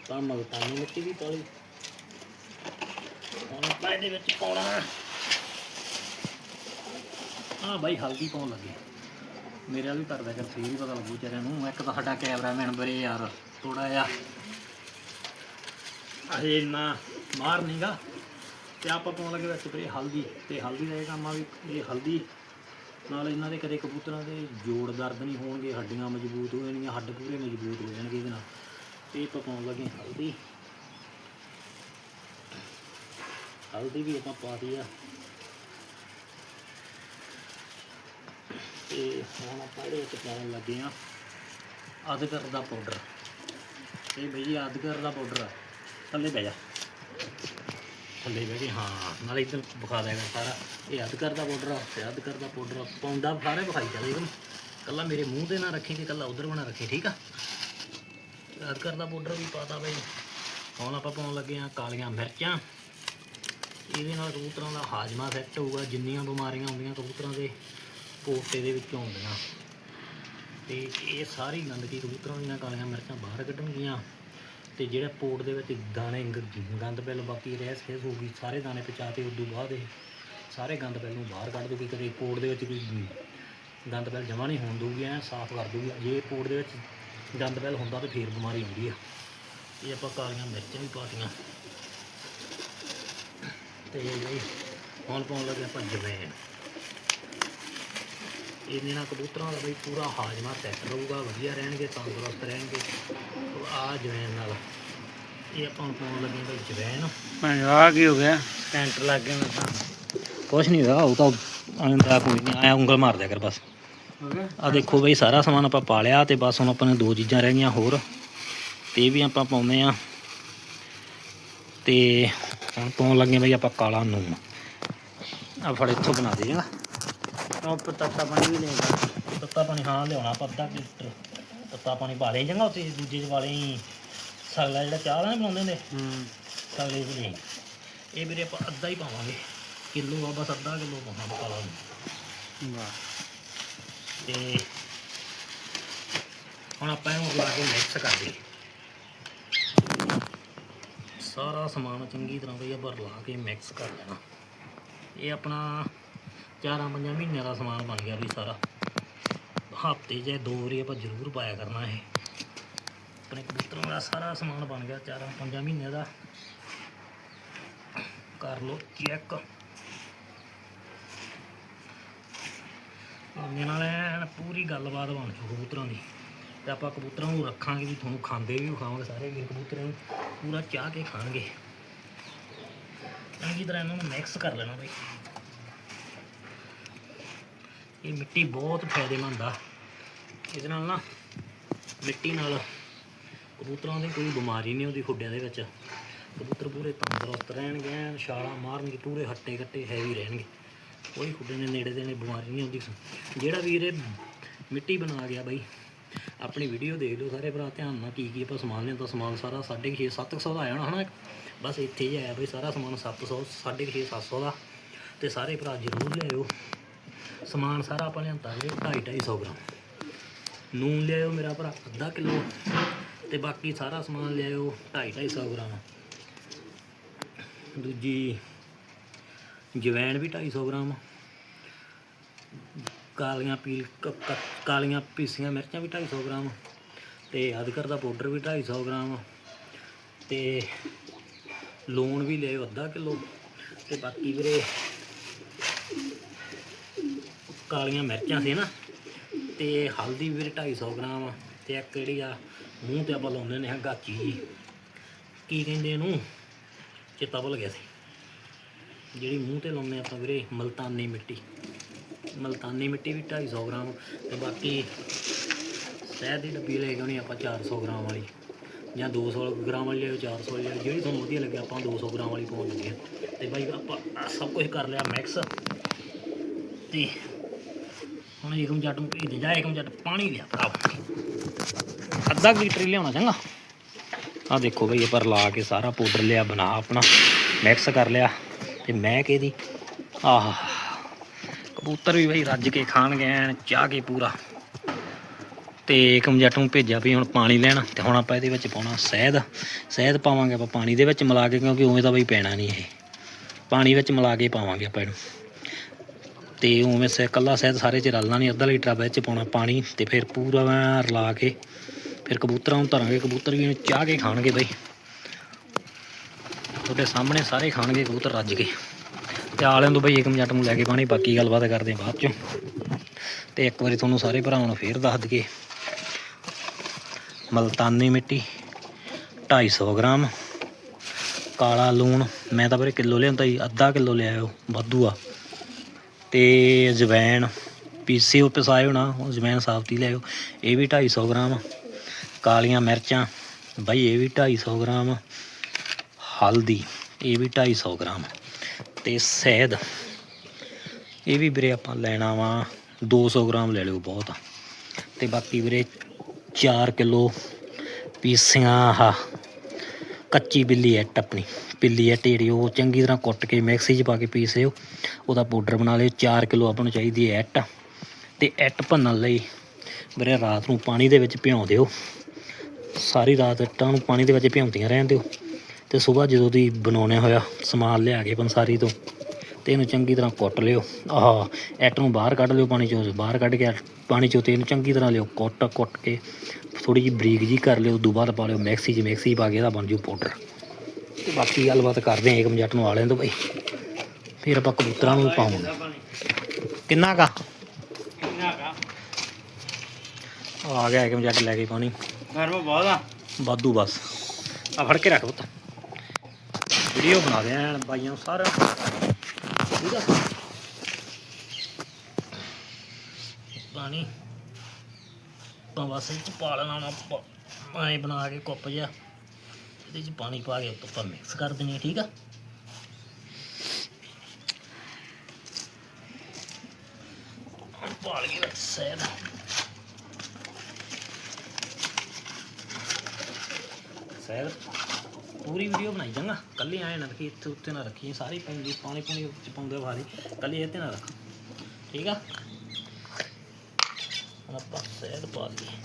ਤਾਂ ਮਲਤਾਨੀ ਮਿੱਟੀ ਵੀ ਪਾ ਇਹਦੇ ਵਿੱਚ ਪਾਉਣਾ ਹਾਂ। ਬਾਈ, ਹਲਦੀ ਪਾਉਣ ਲੱਗੇ। ਮੇਰੇ ਵੀ ਕਰਦਾ ਕਰ ਫੇਰ ਹੀ ਪਤਾ ਲੱਗੂ ਚਾਰਿਆਂ ਨੂੰ। ਇੱਕ ਤਾਂ ਸਾਡਾ ਕੈਮਰਾਮੈਨ ਬਰੇ ਯਾਰ ਥੋੜਾ ਜਿਹਾ। ਅਜੇ ਇੰਨਾ ਮਾਰ ਨਹੀਂਗਾ ਤੇ ਆਪਾਂ ਪਾਉਣ ਲੱਗੇ ਵਿੱਚ ਵੀਰੇ ਹਲਦੀ। ਤੇ ਹਲਦੀ ਦਾ ਇਹ ਕੰਮ ਆ ਵੀ ਇਹ ਹਲਦੀ, ਨਾਲ ਇਹਨਾਂ ਦੇ ਕਦੇ ਕਬੂਤਰਾਂ ਦੇ ਜੋੜ ਦਰਦ ਨਹੀਂ ਹੋਣਗੇ, ਹੱਡੀਆਂ ਮਜ਼ਬੂਤ ਹੋ ਜਾਣਗੀਆਂ, ਹੱਡ ਪੂਰੇ ਮਜ਼ਬੂਤ ਹੋ ਜਾਣਗੇ ਇਹਦੇ ਨਾਲ। ਤੇ ਆਪਾਂ ਪਾਉਣ ਲੱਗੇ ਹਲਦੀ। ਹਲਦੀ ਵੀ ਆਪਾਂ ਪਾ ਦਿੱਤੀ ਆ। ਤੇ ਹੁਣ ਆਪਾਂ ਇਹਦੇ ਵਿੱਚ ਪਾਉਣ ਲੱਗੇ ਆ ਅਦਕਰ ਦਾ ਪਾਊਡਰ ਇਹ ਬਈ ਜੀ, ਅਦਰਕ ਦਾ ਪਾਊਡਰ ਆ। ਥੱਲੇ ਬਹਿ ਜਾ। ਥੱਲੇ ਬਹਿ ਕੇ, ਹਾਂ, ਨਾਲੇ ਇੱਧਰ ਵਿਖਾ ਦੇਗਾ ਸਾਰਾ। ਇਹ ਅਦਰਕ ਦਾ ਪਾਊਡਰ ਆ, ਤੇ ਅਦਰਕ ਦਾ ਪਾਊਡਰ ਪਾਉਂਦਾ ਸਾਰੇ ਵਿਖਾਈ ਚੱਲ ਇਹਨੂੰ। ਕੱਲਾ ਮੇਰੇ ਮੂੰਹ ਤੇ ਨਾ ਰੱਖੀ ਤੇ ਕੱਲਾ ਉਧਰ ਬਣਾ ਰੱਖੀ, ਠੀਕ ਆ? ਅਦਕਰ ਦਾ ਪਾਊਡਰ ਵੀ ਪਾਤਾ ਬਈ। ਹੁਣ ਆਪਾਂ ਪਾਉਣ ਲੱਗੇ ਆ ਕਾਲੀਆਂ ਮਿਰਚਾਂ। ਇਹਦੇ ਨਾਲ ਕਬੂਤਰਾਂ ਦਾ ਹਾਜ਼ਮਾ ਸੈੱਟ ਹੋਊਗਾ, ਜਿੰਨੀਆਂ ਬਿਮਾਰੀਆਂ ਹੁੰਦੀਆਂ ਕਬੂਤਰਾਂ ਦੇ ਪੋਟੇ ਦੇ ਵਿੱਚੋਂ ਆਉਂਦੀਆਂ ਤੇ ਇਹ ਸਾਰੀ ਗੰਦਗੀ ਕਬੂਤਰਾਂ ਦੀਆਂ ਕਾਲੀਆਂ ਮਿਰਚਾਂ ਬਾਹਰ ਕੱਢਣਗੀਆਂ। ਤੇ ਜਿਹੜਾ ਪੋਟ ਦੇ ਵਿੱਚ ਦਾਣੇ ਗੰਦ ਬਿੱਲ, ਬਾਕੀ ਰਹਿਸ ਖੇਸ ਹੋਊਗੀ, ਸਾਰੇ ਦਾਣੇ ਪਚਾ ਤੇ ਉਦੋਂ ਬਾਅਦ ਇਹ ਸਾਰੇ ਗੰਦ ਬਿੱਲ ਨੂੰ ਬਾਹਰ ਕੱਢ ਦੂਗੀ ਕਦੇ ਪੋਟ ਦੇ ਵਿੱਚ ਕੋਈ ਗੰਦ ਬਿੱਲ ਜਮਾ ਨਹੀਂ ਹੋਣ ਦਊਗੀ, ਐ ਸਾਫ਼ ਕਰ ਦੂਗੀ ਜੇ ਪੋਟ ਦੇ ਵਿੱਚ ਗੰਦ ਬਿੱਲ ਹੁੰਦਾ ਤੇ ਫੇਰ ਬਿਮਾਰੀ ਹੁੰਦੀ ਆ। ਇਹ ਆਪਾਂ ਕਾਲੀਆਂ ਮਿਰਚਾਂ ਵੀ ਪਾਤੀਆਂ। ਤੇ ਇਹ ਹੁਣ ਪਾਉਣ ਲੱਗੇ ਆਪਾਂ ਜਵੈਣ। ਇਹਦੇ ਨਾਲ ਕਬੂਤਰਾਂ ਦਾ ਬਈ ਪੂਰਾ ਹਾਜ਼ਮਾ ਸੈੱਟ ਰਹੂਗਾ ਵਧੀਆ ਰਹਿਣਗੇ ਤੰਦਰੁਸਤ ਰਹਿਣਗੇ। ਆ ਜਵੈਣ ਨਾਲ ਇਹ ਆਪਾਂ ਪਾਉਣ ਲੱਗੇ ਬਈ ਜਵੈਣ। ਮੈਂ ਆ ਕੀ ਹੋ ਗਿਆ? ਸਟੈਂਟ ਲੱਗ ਗਿਆ ਮੈਂ ਤਾਂ ਕੁਛ ਨਹੀਂ ਹੋਇਆ ਉਹ ਤਾਂ ਆਂਦਾ ਕੋਈ ਨਹੀਂ ਆਇਆ ਉਂਗਲ ਮਾਰ ਦਿਆ ਕਰ ਬਸ। ਆ ਦੇਖੋ ਬਈ ਸਾਰਾ ਸਮਾਨ ਆਪਾਂ ਪਾ ਲਿਆ ਤੇ ਬਸ ਹੁਣ ਆਪਾਂ ਨੇ ਦੋ ਚੀਜ਼ਾਂ ਰਹਿ ਗਈਆਂ ਹੋਰ। ਤੇ ਇਹ ਵੀ ਆਪਾਂ ਪਾਉਂਦੇ ਆ। ਤੇ ਹੁਣ ਪਾਉਣ ਲੱਗੇ ਬਈ ਆਪਾਂ ਕਾਲਾ ਨੂਨ। ਆ ਫੜ ਇੱਥੋਂ ਬਣਾ ਦੇ ਜਗਾ। ਉਹ ਪਤਾਤਾ ਪਾਣੀ ਵੀ ਲੈਗਾ ਤੱਤਾ ਪਾਣੀ ਹਾਂ ਲਿਆਉਣਾ ਆਪਾਂ ਅੱਧਾ ਲੀਟਰ। ਤੱਤਾ ਪਾਣੀ ਪਾ ਦੇ ਚੰਗਾ ਉੱਤੇ ਦੂਜੇ ਚ ਵਾਲੇ ਸਗਲਾ ਜਿਹੜਾ ਚਾਹ ਨਾਲ ਬਣਾਉਂਦੇ ਹੁੰਦੇ? ਹੂੰ ਸਗਲੇ ਚ ਨਹੀਂ ਇਹ ਵੀਰੇ ਆਪਾਂ ਅੱਧਾ ਹੀ ਪਾਵਾਂਗੇ। ਕਿਲੋ ਆ ਬਸ ਅੱਧਾ ਕਿਲੋ ਪਾਵਾਂਗੇ ਕਾਲਾ ਨੂਨ। ਵਾਹ। ਤੇ ਹੁਣ ਆਪਾਂ ਇਹਨੂੰ ਲਾ ਕੇ ਮਿਕਸ ਕਰ ਦਈਏ ਸਾਰਾ ਸਮਾਨ ਚੰਗੀ ਤਰ੍ਹਾਂ ਬਈ ਆਪਾਂ ਲਾ ਕੇ ਮਿਕਸ ਕਰ ਲੈਣਾ। ਇਹ ਆਪਣਾ ਚਾਰਾਂ ਪੰਜਾਂ ਮਹੀਨਿਆਂ ਦਾ ਸਮਾਨ ਬਣ ਗਿਆ ਵੀ ਸਾਰਾ। ਹਫ਼ਤੇ 'ਚ ਦੋ ਵਾਰੀ ਆਪਾਂ ਜ਼ਰੂਰ ਪਾਇਆ ਕਰਨਾ ਇਹ। ਆਪਣੇ ਕਬੂਤਰਾਂ ਦਾ ਸਾਰਾ ਸਮਾਨ ਬਣ ਗਿਆ ਚਾਰਾਂ ਪੰਜਾਂ ਮਹੀਨਿਆਂ ਦਾ। ਕਰ ਲਓ ਚੈੱਕ ਉਹਦੇ ਨਾਲ ਐਨ ਪੂਰੀ ਗੱਲਬਾਤ ਬਣ ਜੂ ਕਬੂਤਰਾਂ ਦੀ। ਤੇ ਆਪਾਂ ਕਬੂਤਰਾਂ ਨੂੰ ਰੱਖਾਂਗੇ ਵੀ ਤੁਹਾਨੂੰ ਖਾਂਦੇ ਵੀ ਖਾਵਾਂਗੇ ਸਾਰੇ ਵੀਰ ਕਬੂਤਰਾਂ ਨੂੰ। ਪੂਰਾ ਚਾਹ ਕੇ ਖਾਣਗੇ। ਚੰਗੀ ਤਰ੍ਹਾਂ ਇਹਨਾਂ ਨੂੰ ਮਿਕਸ ਕਰ ਲੈਣਾ ਬਈ। ਇਹ ਮਿੱਟੀ ਬਹੁਤ ਫਾਇਦੇਮੰਦ ਆ। ਇਹਦੇ ਨਾਲ ਨਾ ਮਿੱਟੀ ਨਾਲ ਕਬੂਤਰਾਂ ਦੀ ਕੋਈ ਬਿਮਾਰੀ ਨਹੀਂ ਹੁੰਦੀ ਖੁੱਡਿਆਂ ਦੇ ਵਿੱਚ। ਕਬੂਤਰ ਪੂਰੇ ਤੰਦਰੁਸਤ ਰਹਿਣਗੇ ਐਨ ਛਾਲਾਂ ਮਾਰਨਗੇ, ਪੂਰੇ ਹੱਟੇ ਕੱਟੇ ਹੈਵੀ ਰਹਿਣਗੇ। ਕੋਈ ਖੁੱਡੇ ਦੇ ਨੇੜੇ ਦੇ ਨੇ ਬਿਮਾਰੀ ਨਹੀਂ ਹੁੰਦੀ। ਜਿਹੜਾ ਵੀਰ ਇਹ ਮਿੱਟੀ ਬਣਾ ਗਿਆ ਬਾਈ ਆਪਣੀ ਵੀਡੀਓ ਦੇਖ ਲਿਓ ਸਾਰੇ ਭਰਾ, ਧਿਆਨ ਨਾਲ ਕੀ ਕੀ ਆਪਾਂ ਸਮਾਨ ਲਿਆਂਦਾ, ਸਮਾਨ ਸਾਰਾ 6.5 700 ਦਾ ਆਇਆ ਹੋਣਾ, ਹਨਾ? ਬਸ ਇੱਥੇ ਹੀ ਆਇਆ ਬਈ ਸਾਰਾ ਸਮਾਨ 700 6.5 700 ਦਾ। ਤੇ ਸਾਰੇ ਭਰਾ ਜ਼ਰੂਰ ਲਿਆਇਓ। ਸਮਾਨ ਸਾਰਾ ਆਪਾਂ ਲਿਆਂਦਾ ਜੀ 2.5 250 ਗ੍ਰਾਮ। ਨੂਨ ਲਿਆਇਓ ਮੇਰਾ ਭਰਾ, ਅੱਧਾ ਕਿਲੋ। ਤੇ ਬਾਕੀ ਸਾਰਾ ਸਮਾਨ ਲਿਆਇਓ 2.5 250 ਗ੍ਰਾਮ। ਦੂਜੀ ਜਵੈਣ ਵੀ 250 ਗ੍ਰਾਮ। ਕਾਲੀਆਂ ਪੀਲ ਕ- ਕ- ਕਾਲੀਆਂ ਪੀਸੀਆਂ ਮਿਰਚਾਂ ਵੀ 250 ਗ੍ਰਾਮ, ਤੇ ਅਦਰਕ ਦਾ ਪਾਊਡਰ ਵੀ 250 ਗ੍ਰਾਮ, ਤੇ ਲੂਣ ਵੀ ਲਿਓ ਅੱਧਾ ਕਿਲੋ, ਤੇ ਬਾਕੀ ਵੀਰੇ ਕਾਲੀਆਂ ਮਿਰਚਾਂ ਸੀ ਨਾ, ਤੇ ਹਲਦੀ ਵੀ ਵੀਰੇ 250 ਗ੍ਰਾਮ, ਤੇ ਇੱਕ ਜਿਹੜੀ ਆ, ਮੂੰਹ ਤੇ ਆਪਾਂ ਲਾਉਂਦੇ ਨੇ ਗਾਚੀ ਜੀ, ਕੀ ਕਹਿੰਦੇ ਇਹਨੂੰ ਚੇਤਾ ਭੁੱਲ ਗਿਆ ਸੀ, ਜਿਹੜੀ ਮੂੰਹ ਤੇ ਲਾਉਂਦੇ ਆਪਾਂ ਵੀਰੇ ਮਲਤਾਨੀ ਮਿੱਟੀ। ਮਲਤਾਨੀ ਮਿੱਟੀ ਵੀ 250 ਗ੍ਰਾਮ ਤੇ ਬਾਕੀ ਸ਼ਹਿਦ ਦੀ ਡੱਬੀ ਲੈ ਕੇ ਆਉਣੀ ਆਪਾਂ 400 ਗ੍ਰਾਮ ਵਾਲੀ ਜਾਂ 200 ਗ੍ਰਾਮ ਵਾਲੀ ਲਿਆਓ 400 ਵਾਲੀ ਲਿਆਓ ਜਿਹੜੀ ਤੁਹਾਨੂੰ ਵਧੀਆ ਲੱਗੇ ਆਪਾਂ 200 ਗ੍ਰਾਮ ਵਾਲੀ ਪਾਉਣ ਲੱਗੇ ਹਾਂ। ਤੇ ਬਾਈ ਆਪਾਂ ਸਭ ਕੁਝ ਕਰ ਲਿਆ ਮਿਕਸ ਤੇ ਹੁਣ ਏਕਮ ਜੱਟ ਨੂੰ ਭੇਜ ਜਾ ਏਕਮ ਜੱਟ ਪਾਣੀ ਲਿਆ ਭਰਾ। ਅੱਧਾ ਕੁ ਲੀਟਰ ਲਿਆਉਣਾ ਚੰਗਾ। ਆ ਦੇਖੋ ਬਈ ਇਹ ਪਰ ਲਾ ਕੇ ਸਾਰਾ ਪਾਊਡਰ ਲਿਆ, ਬਣਾ ਆਪਣਾ ਮਿਕਸ ਕਰ ਲਿਆ। ਤੇ ਮੈਂ ਕਿਹਦੀ? ਆਹ। ਕਬੂਤਰ ਵੀ ਬਈ ਰੱਜ ਕੇ ਖਾਣਗੇ ਐਨ, ਚਾਹ ਕੇ ਪੂਰਾ। ਤੇ ਏਕਮ ਜੱਟ ਨੂੰ ਭੇਜਿਆ ਵੀ ਹੁਣ ਪਾਣੀ ਲੈਣ, ਤੇ ਹੁਣ ਆਪਾਂ ਇਹਦੇ ਵਿੱਚ ਪਾਉਣਾ ਸ਼ਹਿਦ। ਸ਼ਹਿਦ ਪਾਵਾਂਗੇ ਆਪਾਂ ਪਾਣੀ ਦੇ ਵਿੱਚ ਮਿਲਾ ਕੇ, ਕਿਉਂਕਿ ਉਵੇਂ ਤਾਂ ਬਈ ਪੈਣਾ ਨਹੀਂ ਇਹ। ਪਾਣੀ ਵਿੱਚ ਮਿਲਾ ਕੇ ਪਾਵਾਂਗੇ ਆਪਾਂ ਇਹਨੂੰ। ਤੇ ਉਵੇਂ ਸੇ, ਕੱਲਾ ਸ਼ਹਿਦ ਸਾਰੇ ਚ ਰਲਣਾ ਨਹੀਂ, ਅੱਧਾ ਲੀਟਰ ਵਿੱਚ ਪਾਉਣਾ ਪਾਣੀ, ਤੇ ਫਿਰ ਪੂਰਾ ਰਲਾ ਕੇ ਫਿਰ ਕਬੂਤਰਾਂ ਨੂੰ ਧਰਾਂਗੇ। ਕਬੂਤਰ ਵੀ ਇਹਨੂੰ ਚਾਹ ਕੇ ਖਾਣਗੇ ਬਈ। ਤੁਹਾਡੇ ਸਾਹਮਣੇ ਸਾਰੇ ਖਾਣਗੇ ਕਬੂਤਰ ਰੱਜ ਕੇ। ਤੇ ਆਲਿਆਂ ਤੋਂ ਬਈ ਏਕਮ ਜੱਟ ਨੂੰ ਲੈ ਕੇ ਪਾਣੀ ਬਾਕੀ ਗੱਲਬਾਤ ਕਰਦੇ ਹਾਂ ਬਾਅਦ ਚੋਂ। ਤੇ ਇੱਕ ਵਾਰੀ ਤੁਹਾਨੂੰ ਸਾਰੇ ਭਰਾਵਾਂ ਨੂੰ ਫੇਰ ਦੱਸ ਦਈਏ। ਮਲਤਾਨੀ ਮਿੱਟੀ 250 ਗ੍ਰਾਮ। ਕਾਲਾ ਲੂਣ, ਮੈਂ ਤਾਂ ਵੀਰੇ ਕਿਲੋ ਲਿਆਂਦਾ ਜੀ, ਅੱਧਾ ਕਿਲੋ ਲਿਆਇਓ ਵਾਧੂ ਆ। ਤੇ ਜਵੈਣ ਪੀਸੇ ਉਹ ਪਿਸਾਏ ਹੋਣਾ, ਉਹ ਜਵੈਣ ਸਾਫਤੀ ਲਿਆਇਓ। ਇਹ ਵੀ 250 ਗ੍ਰਾਮ। ਕਾਲੀਆਂ ਮਿਰਚਾਂ, ਬਾਈ ਇਹ ਵੀ 250 ਗ੍ਰਾਮ। ਹਲਦੀ, ਇਹ ਵੀ 250 ਗ੍ਰਾਮ। ਤੇ ਸ਼ਹਿਦ। ਇਹ ਵੀ ਵੀਰੇ ਆਪਾਂ ਲੈਣਾ ਵਾ 200 ਗ੍ਰਾਮ ਲੈ ਲਿਓ ਬਹੁਤ। ਆ ਤੇ ਬਾਕੀ ਵੀਰੇ 4 ਕਿਲੋ ਪੀਸੀਆਂ, ਆਹ ਕੱਚੀ ਬਿੱਲੀ ਐਟ ਆਪਣੀ। ਬਿੱਲੀ ਐਟ ਜਿਹੜੀ ਉਹ ਚੰਗੀ ਤਰ੍ਹਾਂ ਕੁੱਟ ਕੇ ਮਿਕਸੀ 'ਚ ਪਾ ਕੇ ਪੀਸ ਪੀਸਿਓ। ਉਹਦਾ ਪਾਊਡਰ ਬਣਾ ਲਿਓ 4 ਕਿਲੋ ਆਪਾਂ ਨੂੰ ਚਾਹੀਦੀ ਹੈ ਐਟ। ਤੇ ਐਟ ਭੰਨਣ ਲਈ ਵੀਰੇ ਰਾਤ ਨੂੰ ਪਾਣੀ ਦੇ ਵਿੱਚ ਭਿਉਂ ਦਿਓ। ਸਾਰੀ ਰਾਤ ਇੱਟਾਂ ਨੂੰ ਪਾਣੀ ਦੇ ਵਿੱਚ ਭਿਉਂਦੀਆਂ ਰਹਿਣ ਦਿਓ। ਤੇ ਸਵੇਰ ਜਦੋਂ ਦੀ ਬਣਾਉਣੇ ਹੋਇਆ ਸਮਾਨ ਲਿਆ ਕੇ ਪੰਸਾਰੀ ਤੋਂ ਤੇ ਇਹਨੂੰ ਚੰਗੀ ਤਰ੍ਹਾਂ ਕੁੱਟ ਲਿਓ। ਆਹ ਐਟ ਨੂੰ ਬਾਹਰ ਕੱਢ ਲਿਓ ਪਾਣੀ ਚੋਂ ਬਾਹਰ ਕੱਢ ਕੇ ਪਾਣੀ ਚੋਂ ਤੇ ਇਹਨੂੰ ਚੰਗੀ ਤਰ੍ਹਾਂ ਲਿਓ ਕੁੱਟ ਕੁੱਟ ਕੇ ਥੋੜੀ ਜਿਹੀ ਬਰੀਕ ਜੀ ਕਰ ਲਿਓ ਉਦੋਂ ਬਾਅਦ ਪਾ ਲਿਓ ਮਿਕਸੀ 'ਚ ਮਿਕਸੀ ਪਾ ਕੇ ਇਹਦਾ ਬਣ ਜੂ ਪਾਊਡਰ। ਤੇ ਬਾਕੀ ਗੱਲਬਾਤ ਕਰਦੇ ਆਂ ਏਕਮ ਜੱਟ ਨੂੰ ਆ ਲੈਣ ਤੋਂ ਬਈ। ਫਿਰ ਆਪਾਂ ਕਬੂਤਰਾਂ ਨੂੰ ਪਾਣੀ ਕਿੰਨਾ ਕਾ ਕਿੰਨਾ ਕਾ ਆ? ਗਿਆ ਏਕਮ ਜੱਟ ਲੈ ਕੇ ਪਾਣੀ ਗਰਮ ਬਹੁਤ ਆ। ਵਾਧੂ ਬਸ। ਆ ਫੜ ਕੇ ਰੱਖ ਪੁੱਤ। ਵੀਡੀਓ ਬਣਾ ਦੇ ਐਨ ਬਾਈਆਂ ਨੂੰ ਸਾਰਾ ਠੀਕ ਆ? ਪਾਣੀ। ਤਾਂ ਬਸ ਇਹ ਚ ਪਾ ਲੈਣਾ ਆਪਾਂ। ਐਂ ਬਣਾ ਕੇ ਕੁੱਪ ਜਿਹਾ। ਇਹਦੇ ਚ ਪਾਣੀ ਪਾ ਕੇ ਉੱਤੋਂ ਮਿਕਸ ਕਰ ਦੇਣੀ ਠੀਕ ਆ? ਪਾ ਲਈਏ ਵਿੱਚ ਸ਼ਹਿਦ ਸ਼ਾਇਦ ਪੂਰੀ ਵੀਡੀਓ ਬਣਾਈ ਜਾਂਗਾ ਕੱਲੀ ਆਏ ਨਾ ਰੱਖੀ, ਇੱਥੇ ਉੱਤੇ ਨਾ ਰੱਖੀ, ਸਾਰੀ ਪੈਂਦੀ, ਪਾਣੀ ਪਾਣੀ ਚ ਪਾਉਂਦੇ ਵਾਰੀ ਕੱਲੀ ਇੱਥੇ ਨਾ ਰੱਖ। ਠੀਕ ਆ? ਹੁਣ ਆਪਾਂ ਸ਼ਾਇਦ ਪਾ ਲਈਏ।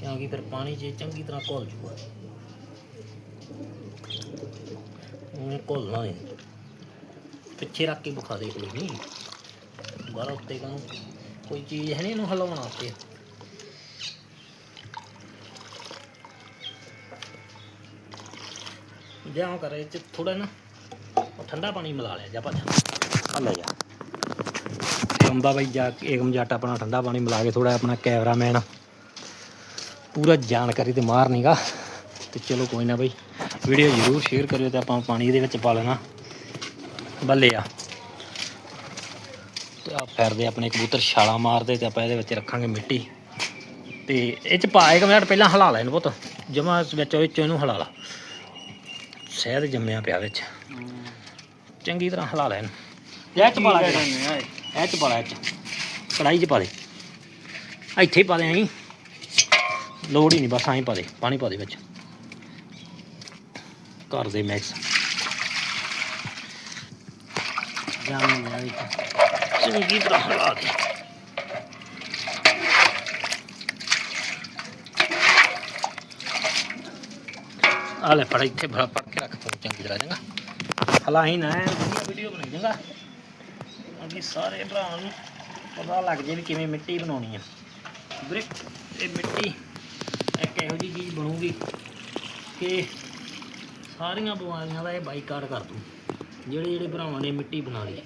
ਕਿਉਂਕਿ ਫਿਰ ਪਾਣੀ 'ਚ ਚੰਗੀ ਤਰ੍ਹਾਂ ਘੁਲ ਜੂਗਾ। ਉਹਨੇ ਘੁਲਣਾ ਨਹੀਂ ਪਿੱਛੇ ਰੱਖ ਕੇ ਬੁਖਾ ਦੇ ਕੋਈ ਨਹੀਂ ਦੁਬਾਰਾ ਉੱਤੇ ਕਰਾਂ ਕੋਈ ਚੀਜ਼ ਹੈ ਨਹੀਂ ਇਹਨੂੰ ਹਿਲਾਉਣਾ ਉੱਤੇ। ਜਾਂ ਕਰੇ ਚ ਥੋੜਾ ਨਾ ਉਹ ਠੰਡਾ ਪਾਣੀ ਮਿਲਾ ਲਿਆ ਜਾ ਭੱਜ ਆ ਲੈ ਜਾ। ਆਉਂਦਾ ਬਾਈ ਜਾ ਏਕਮ ਜੱਟ ਆਪਣਾ ਠੰਡਾ ਪਾਣੀ ਮਿਲਾ ਕੇ ਥੋੜਾ ਆਪਣਾ ਕੈਮਰਾਮੈਨ। ਪੂਰਾ ਜਾਣਕਾਰੀ ਤੇ ਮਾਰ ਨੀਗਾ। ਤੇ ਚਲੋ ਕੋਈ ਨਾ ਬਾਈ ਵੀਡੀਓ ਜ਼ਰੂਰ ਸ਼ੇਅਰ ਕਰਿਓ ਤੇ ਆਪਾਂ ਪਾਣੀ ਇਹਦੇ ਵਿੱਚ ਪਾ ਲੈਣਾ। ਬੱਲੇ ਆ। ਤੇ ਆ ਫਿਰਦੇ ਆਪਣੇ ਕਬੂਤਰ ਛਾਲਾਂ ਮਾਰਦੇ ਤੇ ਆਪਾਂ ਇਹਦੇ ਵਿੱਚ ਰੱਖਾਂਗੇ ਮਿੱਟੀ। ਤੇ ਇਹ ਚ ਪਾ ਇੱਕ ਮਿੰਟ ਪਹਿਲਾਂ ਹਿਲਾ ਲੈ ਇਹਨੂੰ ਪੁੱਤ। ਜਮਾ ਵਿੱਚ ਵਿੱਚ ਇਹਨੂੰ ਹਿਲਾ ਲਾ। ਸ਼ਹਿਦ ਜੰਮਿਆ ਪਿਆ ਵਿੱਚ। ਚੰਗੀ ਤਰ੍ਹਾਂ ਹਿਲਾ ਲੈ ਇਹਨੂੰ ਇਹ ਚ ਪਾ ਲਾ। ਇਹ ਚ। ਪਾ ਲੈ ਇਹ ਚ। ਕੜਾਈ ਚ ਪਾ ਦੇ। ਇੱਥੇ ਹੀ ਪਾ ਦੇ ਐਂ। ਲੋੜ ਹੀ ਨਹੀਂ ਬਸ ਐਂ ਪਾ ਦੇ। ਪਾਣੀ ਪਾ ਦੇ ਵਿੱਚ। ਕਰ ਦੇ ਮਿਕਸ ਜਾਮ ਗਿਆ ਵਿੱਚ। ਚੰਗੀ ਤਰ੍ਹਾਂ ਹਿਲਾ ਦੇ। ਆ ਲੈ ਫੜ ਇੱਥੇ ਤੂੰ ਚੰਗੀ ਤਰ੍ਹਾਂ ਚੰਗਾ। ਹਲਾਈ ਨਾ ਵੀਡੀਓ ਬਣਾਈ, ਚੰਗਾ। ਅੱਗੇ ਸਾਰੇ ਭਰਾਵਾਂ ਨੂੰ ਪਤਾ ਲੱਗ ਜੇ ਵੀ ਕਿਵੇਂ ਮਿੱਟੀ ਬਣਾਉਣੀ ਆ। ਵੀਰੇ, ਇਹ ਮਿੱਟੀ ਇੱਕ ਇਹੋ ਜਿਹੀ ਚੀਜ਼ ਬਣੂਗੀ ਕਿ ਸਾਰੀਆਂ ਬਿਮਾਰੀਆਂ ਦਾ ਇਹ ਬਾਈਕਾਟ ਕਰ ਦੂ ਜਿਹੜੇ ਜਿਹੜੇ ਭਰਾਵਾਂ ਨੇ ਮਿੱਟੀ ਬਣਾ ਲਈ।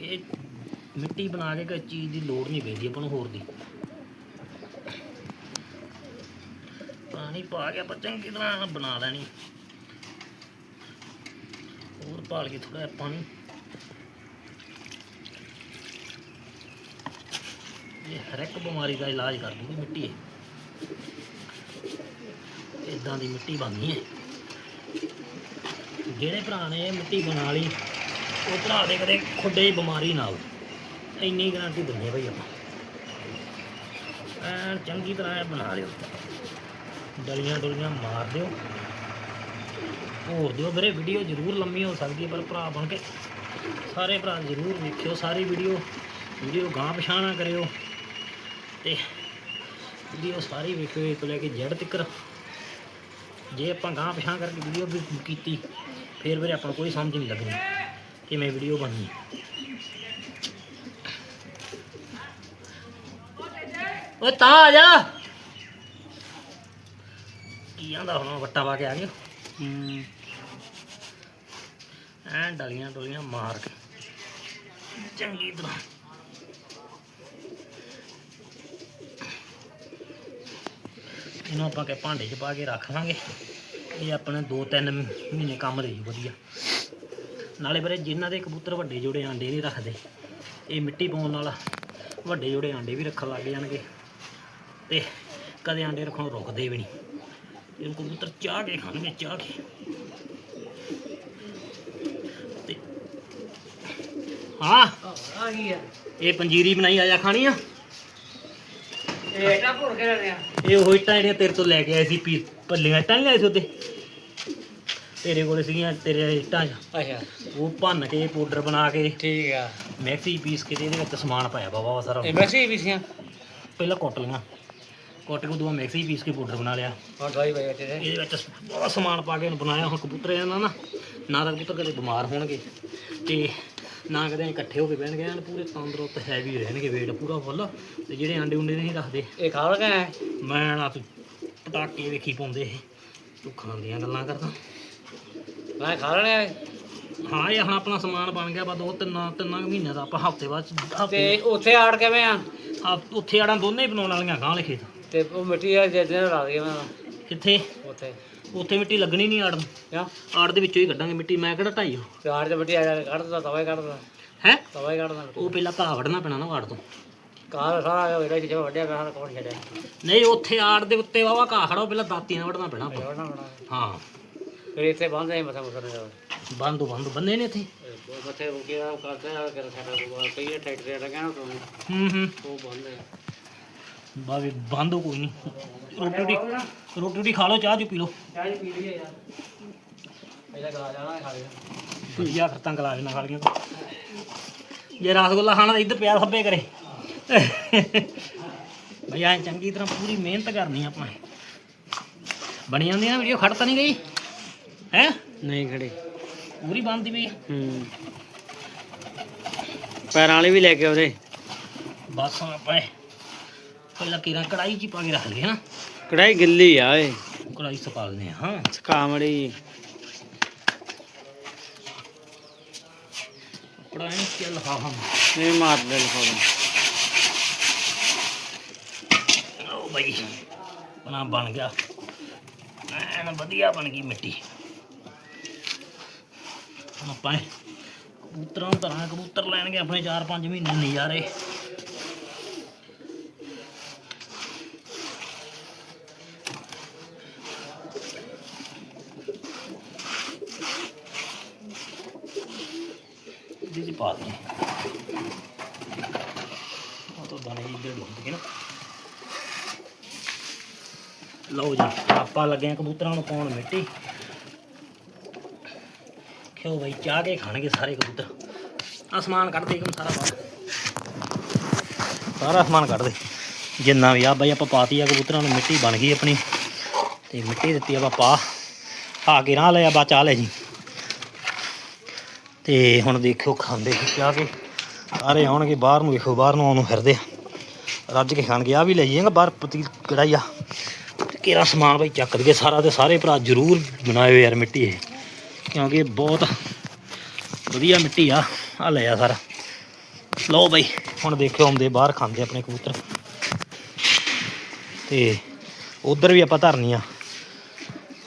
ਇਹ ਮਿੱਟੀ ਬਣਾ ਕੇ ਕੋਈ ਚੀਜ਼ ਦੀ ਲੋੜ ਨਹੀਂ ਪੈਂਦੀ ਆਪਾਂ ਨੂੰ ਹੋਰ ਦੀ। ਪਾਣੀ ਪਾ ਕੇ ਆਪਾਂ ਚੰਗੀ ਤਰ੍ਹਾਂ ਬਣਾ ਲੈਣੀ। ਹੋਰ ਪਾਲ ਕੇ ਥੋੜਾ ਪਾਣੀ। ਇਹ ਹਰ ਇੱਕ ਬਿਮਾਰੀ ਦਾ ਇਲਾਜ ਕਰ ਦੂਗੀ ਮਿੱਟੀ ਇਹ। ਇਦਾਂ ਦੀ ਮਿੱਟੀ ਬਣਨੀ ਹੈ। ਜਿਹੜੇ ਭਰਾ ਨੇ ਮਿੱਟੀ ਬਣਾ ਲਈ, ਉਹ ਭਰਾ ਦੇ ਕਦੇ ਖੁੱਡੇ 'ਚ ਬਿਮਾਰੀ ਨਾ ਆਵੇ ਇੰਨੀ ਗਾਰੰਟੀ ਦਿੰਦੇ ਭਾਈ ਆਪਾਂ। ਐਨ ਚੰਗੀ ਤਰ੍ਹਾਂ ਬਣਾ ਲਿਓ। ਡਲੀਆਂ ਡੁਲੀਆਂ ਮਾਰ ਦਿਓ। ਹੋਰ ਦਿਓ ਵੀਰੇ ਵੀਡੀਓ ਜ਼ਰੂਰ ਲੰਮੀ ਹੋ ਸਕਦੀ ਹੈ, ਪਰ ਭਰਾ ਬਣ ਕੇ ਸਾਰੇ ਭਰਾ ਜ਼ਰੂਰ ਵੇਖਿਓ, ਸਾਰੀ ਵੀਡੀਓ ਵੀਡੀਓ ਗਾਂ ਪਛਾਣਾ ਕਰਿਓ। ਤੇ ਵੀਡੀਓ ਸਾਰੀ ਵੇਖਿਓ ਇਹ ਤੋਂ ਲੈ ਕੇ ਜੜ ਤੱਕ। ਜੇ ਆਪਾਂ ਗਾਂ ਪਛਾਣ ਕਰਕੇ ਵੀਡੀਓ ਵੀ ਕੀਤੀ, ਫਿਰ ਵੀਰੇ ਆਪਾਂ ਨੂੰ ਕੋਈ ਸਮਝ ਨਹੀਂ ਲੱਗਣੀ ਕਿਵੇਂ ਵੀਡੀਓ ਬਣਨੀ। ਓਏ ਤਾਂ ਆ ਜਾ। ਆਂਦਾ ਹੁਣ ਵੱਟਾ ਪਾ ਕੇ ਆ ਹੂੰ। ਐਂ ਡਲੀਆਂ ਡੋਲੀਆਂ ਮਾਰ ਕੇ। ਚੰਗੀ ਤਰ੍ਹਾਂ। ਇਹਨੂੰ ਆਪਾਂ ਕੇ ਭਾਂਡੇ 'ਚ ਪਾ ਕੇ ਰੱਖ ਲਾਂਗੇ। ਇਹ ਆਪਣੇ 2-3 ਮਹੀਨੇ ਕੰਮ ਦੇ ਜੂ ਵਧੀਆ। ਨਾਲੇ ਵੀਰੇ ਜਿਨ੍ਹਾਂ ਦੇ ਕਬੂਤਰ ਵੱਡੇ ਜੋੜੇ ਆਂਡੇ ਨਹੀਂ ਰੱਖਦੇ ਇਹ ਮਿੱਟੀ ਪਾਉਣ ਨਾਲ ਵੱਡੇ ਜੋੜੇ ਆਂਡੇ ਵੀ ਰੱਖਣ ਲੱਗ ਜਾਣਗੇ। ਤੇ ਕਦੇ ਆਂਡੇ ਰੱਖਣੋਂ ਰੁਕਦੇ ਵੀ ਨਹੀਂ। ਇਹਨੂੰ ਕਬੂਤਰ ਚਾਹ ਕੇ ਖਾਣਗੇ ਚਾਹ ਕੇ। ਤੇ ਹਾਂ ਆ ਗਈ ਆ। ਇਹ ਪੰਜੀਰੀ ਬਣਾਈ ਆ ਜਾ ਖਾਣੀ ਆ? ਇਹ ਇਹਦਾ ਭੁਰ ਕੇ ਰਿਹਾ ਇਹ ਉਹ ਇੱਟਾਂ ਜਿਹੜੀਆਂ ਤੇਰੇ ਤੋਂ ਲੈ ਕੇ ਆਏ ਸੀ ਪੀ ਪੱਲੀਆਂ ਇੱਟਾਂ ਨਹੀਂ ਲਿਆਏ ਸੀ ਉਹਦੇ? ਤੇਰੇ ਕੋਲ ਸੀਗੀਆਂ ਤੇਰੇ ਇੱਟਾਂ ਅੱਛਾ। ਉਹ ਭੰਨ ਕੇ ਪਾਊਡਰ ਬਣਾ ਕੇ ਠੀਕ ਆ। ਮਿਕਸੀ ਪੀਸ ਕੇ ਤੇ ਇਹਦੇ ਵਿੱਚ ਸਮਾਨ ਪਾਇਆ ਬਾਬਾ ਸਾਰਾ। ਇਹ ਮੈਸੀ ਵੀ ਸੀ ਪਹਿਲਾਂ ਕੁੱਟ ਲਈਆਂ। ਕੁੱਟ ਕੇ ਉਦੋਂ ਬਾਅਦ ਮਿਕਸੀ ਪੀਸ ਕੇ ਪਾਊਡਰ ਬਣਾ ਲਿਆ। ਹੁਣ ਦਵਾਈ ਬਈ ਤੇ ਇਹਦੇ ਵਿੱਚ ਬਹੁਤ ਸਮਾਨ ਪਾ ਕੇ ਬਣਾਇਆ ਹੁਣ ਕਬੂਤਰ ਇਹਨਾਂ ਨਾ ਨਾ ਤਾਂ ਕਬੂਤਰ ਕਦੇ ਬਿਮਾਰ ਹੋਣਗੇ। ਤੇ ਨਾ ਕਦੇ ਇਕੱਠੇ ਹੋ ਕੇ ਬਹਿਣਗੇ ਐਨ ਪੂਰੇ ਤੰਦਰੁਸਤ ਹੈਵੀ ਰਹਿਣਗੇ weight ਪੂਰਾ ਫੁੱਲ ਤੇ ਜਿਹੜੇ ਆਂਡੇ ਉਂਡੇ ਨਹੀਂ ਰੱਖਦੇ ਇਹ ਖਾ ਲਗਾ ਮੈਂ ਨਾ ਤੂੰ ਪਟਾਕੇ ਵੇਖੀ ਪਾਉਂਦੇ ਇਹ ਤੂੰ ਖਾਣ ਦੀਆਂ ਗੱਲਾਂ ਕਰਦਾ। ਮੈਂ ਖਾ ਲੈਣਾ ਹਾਂ ਇਹ ਹੁਣ ਆਪਣਾ ਸਮਾਨ ਬਣ ਗਿਆ ਬਾ ਦੋ ਤਿੰਨ ਤਿੰਨਾਂ ਕੁ ਮਹੀਨਿਆਂ ਦਾ ਆਪਾਂ ਹਫ਼ਤੇ ਬਾਅਦ ਚ- ਤੇ ਉੱਥੇ ਆੜ ਕਿਵੇਂ ਆ? ਹਫ਼- ਉੱਥੇ ਆੜਾਂ ਦੋਨੇ ਹੀ ਬਣਾਉਣ ਵਾਲੀਆਂ ਗਾਂ ਲਿਖੇ ਤੇ ਉਹ ਮਿੱਟੀ ਆ ਜੇ ਦਿਨ ਲਾ ਦਈਏ ਮੈਂ ਕਿੱਥੇ? ਉੱਥੇ। ਉੱਥੇ ਮਿੱਟੀ ਲੱਗਣੀ ਨਹੀਂ ਆੜ ਨੂੰ ਕਿਉਂ? ਆੜ ਦੇ ਵਿੱਚੋਂ ਹੀ ਕੱਢਾਂਗੇ ਮਿੱਟੀ। ਮੈਂ ਕਿਹੜਾ ਢਾਈ ਤੇ ਆੜ ਤੇ ਮਿੱਟੀ ਆ ਜਾ ਕੱਢਦਾ ਤਵਾ ਹੀ ਕੱਢਦਾ ਹੈ? ਤਵਾ ਹੀ ਕੱਢਦਾ ਉਹ ਪਹਿਲਾਂ ਘਾਹ ਵੜਨਾ ਪੈਣਾ ਨਾ ਆੜ ਤੋਂ। ਕਾਰ ਸਾਰਾ ਇਹਦਾ ਜਿਹਾ ਵੱਡਿਆ ਸਾਰਾ ਕੋਣ ਛੱਡਿਆ? ਨਹੀਂ ਉੱਥੇ ਆੜ ਦੇ ਉੱਤੇ ਵਾਵਾ ਘਾਹ ਖੜਾ ਉਹ ਪਹਿਲਾਂ ਦਾਤੀ ਨਾਲ ਵੜਨਾ ਪੈਣਾ ਆਪਾਂ। ਵੜਨਾ ਬਣਾ ਹਾਂ। ਫਿਰ ਇੱਥੇ ਬੰਦ ਹੈ ਮਸਾ ਮਸਾ ਨੇ ਬੰਦੋ ਬੰਦੋ ਬੰਦੇ ਨੇ ਇੱਥੇ। ਮੱਥੇ ਰੁਕੇ ਆ ਕਰਦੇ ਆ ਕਰ ਸਾਡਾ ਕੋਲ ਕਈ ਟਰੈਕਟਰ ਲਗਾ ਨਾ ਤੋਂ ਹੂੰ ਹੂੰ। ਉਹ ਬੰਦ ਹੈ ਬਾਵੇ ਬੰਦੋ ਕੋਈ ਨਹੀਂ ਰੋਟੀ ਰੋਟੀ ਰੋਟੀ ਰੋਟੀ ਖਾ ਲਓ ਚਾਹ ਚੁ ਪੀ ਲਓ। ਚਾਹ ਪੀ ਲਈ ਯਾਰ। ਪਹਿਲਾਂ ਗਾ ਜਾਣਾ ਖਾ ਲਿਆ ਭੁਜੀਆ ਖਰਤਾਂ ਗਲਾ ਨਾ ਖਾਲੀਆਂ ਜੇ ਰਸਗੁੱਲਾ ਖਾਣਾ ਇੱਧਰ ਪਿਆ ਖੱਬੇ ਕਰੇ ਭਈ ਐਂ ਚੰਗੀ ਤਰ੍ਹਾਂ ਪੂਰੀ ਮਿਹਨਤ ਕਰਨੀ ਆਪਾਂ ਬਣੀ ਜਾਂਦੀ ਨਾ ਵੀਡੀਓ ਖੜ ਤਾਂ ਨਹੀਂ ਗਈ? ਹੈ? ਨਹੀਂ ਖੜੇ। ਪੂਰੀ ਬਣਦੀ ਪਈ ਹੂੰ। ਪੈਰਾਂ ਵਾਲੇ ਵੀ ਲੈ ਕੇ ਉਹਦੇ। ਬਸ ਆਪਾਂ ਪਹਿਲਾਂ ਕੀਰਾਂ ਕੜਾਈ 'ਚ ਹੀ ਪਾ ਕੇ ਰੱਖ ਲਈਏ ਨਾ। ਕੜਾਈ ਗਿੱਲੀ ਆ ਏ ਕੜਾਈ ਸੁਕਾ ਲੈਂਦੇ ਹਾਂ ਹਾਂ। ਕਾਮੜੀ ਕੜਾਈ ਨੂੰ ਚੱਲ ਹਾਂ ਹਾਂ। ਇਹ ਮਾਰ ਦੇ ਲਫਾਵਾ ਉਹ ਬਈ ਬਣਾ ਬਣ ਗਿਆ। ਐਨ ਵਧੀਆ ਬਣ ਗਈ ਮਿੱਟੀ। ਹੁਣ ਆਪਾਂ ਇਹ ਕਬੂਤਰਾਂ ਨੂੰ ਧਰਾਂ ਕਬੂਤਰ ਲੈਣਗੇ ਆਪਣੇ 4-5 ਮਹੀਨੇ ਨਜ਼ਾਰੇ ਇਹਦੇ ਚ ਪਾ ਦੇ ਉਹ ਤਾਂ ਦਾਣੇ ਇੱਧਰ ਡੁੱਬ ਗਏ ਨਾ ਲਓ ਜੀ ਆਪਾਂ ਲੱਗੇ ਆ ਕਬੂਤਰਾਂ ਨੂੰ ਪਾਉਣ ਮਿੱਟੀ। ਕਿਉਂ ਬਈ, ਚਾਹ ਕੇ ਖਾਣਗੇ ਸਾਰੇ ਕਬੂਤਰ। ਆ ਸਮਾਨ ਕੱਢ ਦੇ ਇੱਕਦਮ ਸਾਰਾ ਬਾਹਰ। ਸਾਰਾ ਸਮਾਨ ਕੱਢ ਦੇ। ਜਿੰਨਾ ਵੀ ਆ ਬਈ, ਆਪਾਂ ਪਾਤੀ ਆ ਕਬੂਤਰਾਂ ਨੂੰ, ਮਿੱਟੀ ਬਣ ਗਈ ਆਪਣੀ। ਤੇ ਮਿੱਟੀ ਦਿੱਤੀ ਆਪਾਂ ਪਾ। ਆ ਕੇ ਨਾ ਲਿਆ ਬਾ ਚਾਹ ਲੈ ਜੀ। ਤੇ ਹੁਣ ਦੇਖਿਓ ਖਾਂਦੇ ਜਾ ਕੇ। ਸਾਰੇ ਆਉਣਗੇ, ਬਾਹਰ ਨੂੰ ਵੇਖੋ, ਬਾਹਰ ਨੂੰ ਆਉਣ ਨੂੰ ਫਿਰਦੇ ਆ। ਰੱਜ ਕੇ ਖਾਣਗੇ। ਆ ਵੀ ਲੈ ਜਾਈਏਗਾ ਬਾਹਰ ਪਤੀ ਕੜਾਈ ਆ ਕਿਹੜਾ ਸਮਾਨ ਬਈ ਚੱਕ ਦਈਏ ਸਾਰਾ ਤੇ ਸਾਰੇ ਭਰਾ ਜ਼ਰੂਰ ਬਣਾਇਓ ਯਾਰ ਮਿੱਟੀ ਇਹ। ਕਿਉਂਕਿ ਬਹੁਤ ਵਧੀਆ ਮਿੱਟੀ ਆ ਆ ਲੈ ਆ ਸਾਰਾ। ਲਓ ਬਈ, ਹੁਣ ਦੇਖਿਓ ਆਉਂਦੇ ਬਾਹਰ ਖਾਂਦੇ ਆਪਣੇ ਕਬੂਤਰ। ਤੇ ਉਧਰ ਵੀ ਆਪਾਂ ਧਰਨੀ ਆ।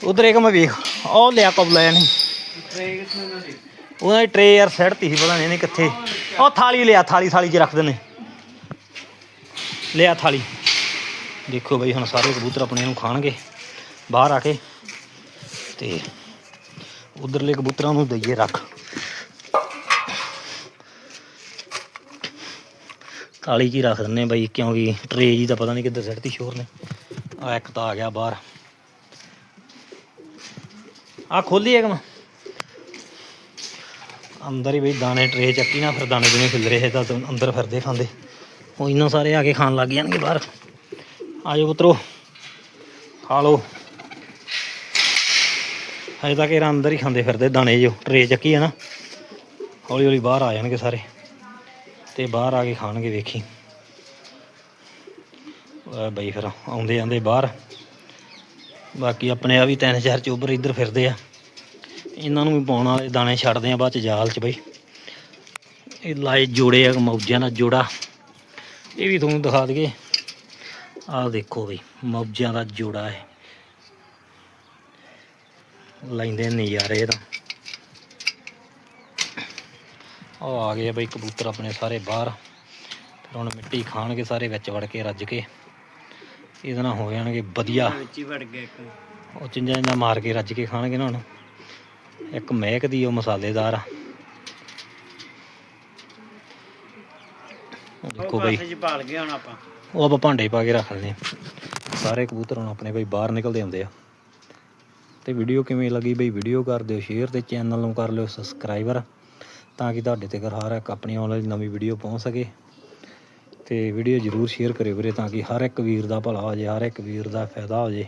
ਉਧਰ ਇੱਕ ਮੈਂ ਵੇਖ ਉਹ ਲਿਆ ਕਬ ਲਿਆ ਨਹੀਂ ਉਹਨਾਂ ਦੀ ਟਰੇ ਯਾਰ ਸੜਤੀ ਸੀ, ਪਤਾ ਨਹੀਂ ਇਹਨੇ ਕਿੱਥੇ। ਉਹ ਥਾਲੀ ਲਿਆ, ਥਾਲੀ ਥਾਲੀ 'ਚ ਰੱਖ ਦਿੰਨੇ ਲਿਆ ਥਾਲੀ। ਦੇਖੋ ਬਈ ਹੁਣ ਸਾਰੇ ਕਬੂਤਰ ਆਪਣੇ ਨੂੰ ਖਾਣਗੇ, ਬਾਹਰ ਆ ਕੇ। ਤੇ ਉਧਰਲੇ ਕਬੂਤਰਾਂ ਨੂੰ ਦਈਏ ਰੱਖ। ਕਾਲੀ 'ਚ ਹੀ ਰੱਖ ਦਿੰਨੇ ਬਾਈ, ਕਿਉਂਕਿ ਟਰੇ ਜੀ ਦਾ ਪਤਾ ਨਹੀਂ ਕਿੱਧਰ ਸੜਤੀ ਸ਼ੋਰ ਨੇ। ਆ ਇੱਕ ਤਾਂ ਆ ਗਿਆ ਬਾਹਰ। ਆ ਖੋਲੀ ਇੱਕ ਮੈਂ। ਅੰਦਰ ਹੀ ਬਈ ਦਾਣੇ ਟਰੇ ਚੱਕੀ ਨਾ, ਫਿਰ ਦਾਣੇ ਜਿਵੇਂ ਖਿਲ ਰਹੇ ਤਾਂ ਅੰਦਰ ਫਿਰਦੇ ਖਾਂਦੇ। ਉਹ ਇਹਨਾਂ ਸਾਰੇ ਆ ਕੇ ਖਾਣ ਲੱਗ ਜਾਣਗੇ ਬਾਹਰ। ਆਜੋ ਪੁੱਤਰੋ, ਖਾ ਲਓ। ਹਜੇ ਤੱਕ ਇਹ ਅੰਦਰ ਹੀ ਖਾਂਦੇ ਫਿਰਦੇ, ਦਾਣੇ ਜੋ ਟਰੇ ਚੱਕੀ ਹੈ ਨਾ। ਹੌਲੀ ਹੌਲੀ ਬਾਹਰ ਆ ਜਾਣਗੇ ਸਾਰੇ, ਤੇ ਬਾਹਰ ਆ ਕੇ ਖਾਣਗੇ, ਵੇਖੀ। ਆ ਬਈ ਫਿਰ ਆਉਂਦੇ ਜਾਂਦੇ ਬਾਹਰ। ਬਾਕੀ ਆਪਣੇ ਆ ਵੀ ਤਿੰਨ ਚਾਰ ਚੋਬਰ ਇੱਧਰ ਫਿਰਦੇ ਆ। ਇਹਨਾਂ ਨੂੰ ਵੀ ਪਾਉਣ ਵਾਲੇ ਦਾਣੇ ਛੱਡਦੇ ਆ ਬਾਅਦ ਚ ਜਾਲ ਚ ਬਈ। ਇਹ ਲਾਏ ਜੋੜੇ ਆ, ਮੌਜਾਂ ਦਾ ਜੋੜਾ। ਇਹ ਵੀ ਤੁਹਾਨੂੰ ਦਿਖਾ ਦਈਏ। ਆਹ ਦੇਖੋ ਬਈ ਮੌਜਾਂ ਦਾ ਜੋੜਾ ਹੈ। ਲੈਂਦੇ ਨਜ਼ਾਰੇ ਤਾਂ ਉਹ ਆ ਗਏ ਬਈ ਕਬੂਤਰ ਆਪਣੇ ਸਾਰੇ ਬਾਹਰ। ਫਿਰ ਹੁਣ ਮਿੱਟੀ ਖਾਣਗੇ ਸਾਰੇ ਵਿੱਚ ਵੜ ਕੇ ਰੱਜ ਕੇ। ਇਹਦੇ ਨਾਲ ਹੋ ਜਾਣਗੇ ਵਧੀਆ। ਵਿੱਚ ਹੀ ਵੜ ਗਿਆ ਇੱਕ। ਉਹ ਚਿੰਜਾ ਜਿੰਨਾ ਮਾਰ ਕੇ ਰੱਜ ਕੇ ਖਾਣਗੇ ਨਾ ਹੁਣ। ਇੱਕ ਮਹਿਕ ਦੀ ਉਹ ਮਸਾਲੇਦਾਰ ਆ। ਦੇਖੋ ਬਈ। ਭਾਲ ਗਏ ਹੁਣ ਆਪਾਂ। ਉਹ ਆਪਾਂ ਭਾਂਡੇ ਪਾ ਕੇ ਰੱਖ ਲੈਂਦੇ ਹਾਂ। ਸਾਰੇ ਕਬੂਤਰ ਹੁਣ ਆਪਣੇ ਬਈ ਬਾਹਰ ਨਿਕਲਦੇ ਆਉਂਦੇ ਆ। ਤੇ ਵੀਡੀਓ ਕਿਵੇਂ ਲੱਗੀ ਬਈ? ਵੀਡੀਓ ਕਰ ਦਿਓ ਸ਼ੇਅਰ ਤੇ ਚੈਨਲ ਨੂੰ ਕਰ ਲਿਓ ਸਬਸਕ੍ਰਾਈਬਰ ਤਾਂ ਕਿ ਤੁਹਾਡੇ ਤੱਕ ਹਰ ਇੱਕ ਆਪਣੀ ਆਉਣ ਵਾਲੀ ਨਵੀਂ ਵੀਡੀਓ ਪਹੁੰਚ ਸਕੇ। ਤੇ ਵੀਡੀਓ ਜਰੂਰ ਸ਼ੇਅਰ ਕਰਿਓ ਵੀਰੇ ਤਾਂ ਕਿ ਹਰ ਇੱਕ ਵੀਰ ਦਾ ਭਲਾ ਹੋ ਜੇ, ਹਰ ਇੱਕ ਵੀਰ ਦਾ ਫਾਇਦਾ ਹੋ ਜੇ।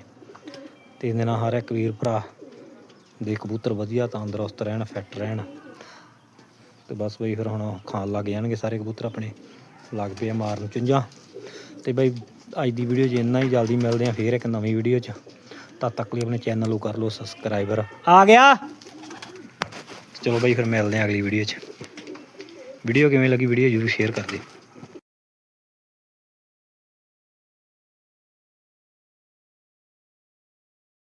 ਤੇ ਇਹਦੇ ਨਾਲ ਹਰ ਇੱਕ ਵੀਰ ਭਰਾ ਦੇ ਕਬੂਤਰ ਵਧੀਆ, ਤੰਦਰੁਸਤ ਰਹਿਣ ਫਿੱਟ ਰਹਿਣ। ਤੇ ਬਸ ਬਈ ਫਿਰ ਹੁਣ ਖਾਣ ਲੱਗ ਜਾਣਗੇ ਸਾਰੇ ਕਬੂਤਰ ਆਪਣੇ। ਲੱਗ ਪਏ ਆ ਮਾਰਨ ਚੁੰਝਾਂ। ਤੇ ਬਾਈ ਅੱਜ ਦੀ ਵੀਡੀਓ 'ਚ ਇੰਨਾ ਹੀ, ਜਲਦੀ ਮਿਲਦੇ ਆ ਫੇਰ ਇੱਕ ਨਵੀਂ ਵੀਡੀਓ 'ਚ। ਤਦ ਤੱਕ ਲਈ ਆਪਣੇ ਚੈਨਲ ਨੂੰ ਕਰ ਲਓ ਸਬਸਕ੍ਰਾਈਬਰ ਆ ਗਿਆ! ਚਲੋ ਬਾਈ ਫਿਰ ਮਿਲਦੇ ਆ ਅਗਲੀ ਵੀਡੀਓ 'ਚ। ਵੀਡੀਓ ਕਿਵੇਂ ਲੱਗੀ? ਵੀਡੀਓ ਜ਼ਰੂਰ ਸ਼ੇਅਰ ਕਰ ਦਿਓ।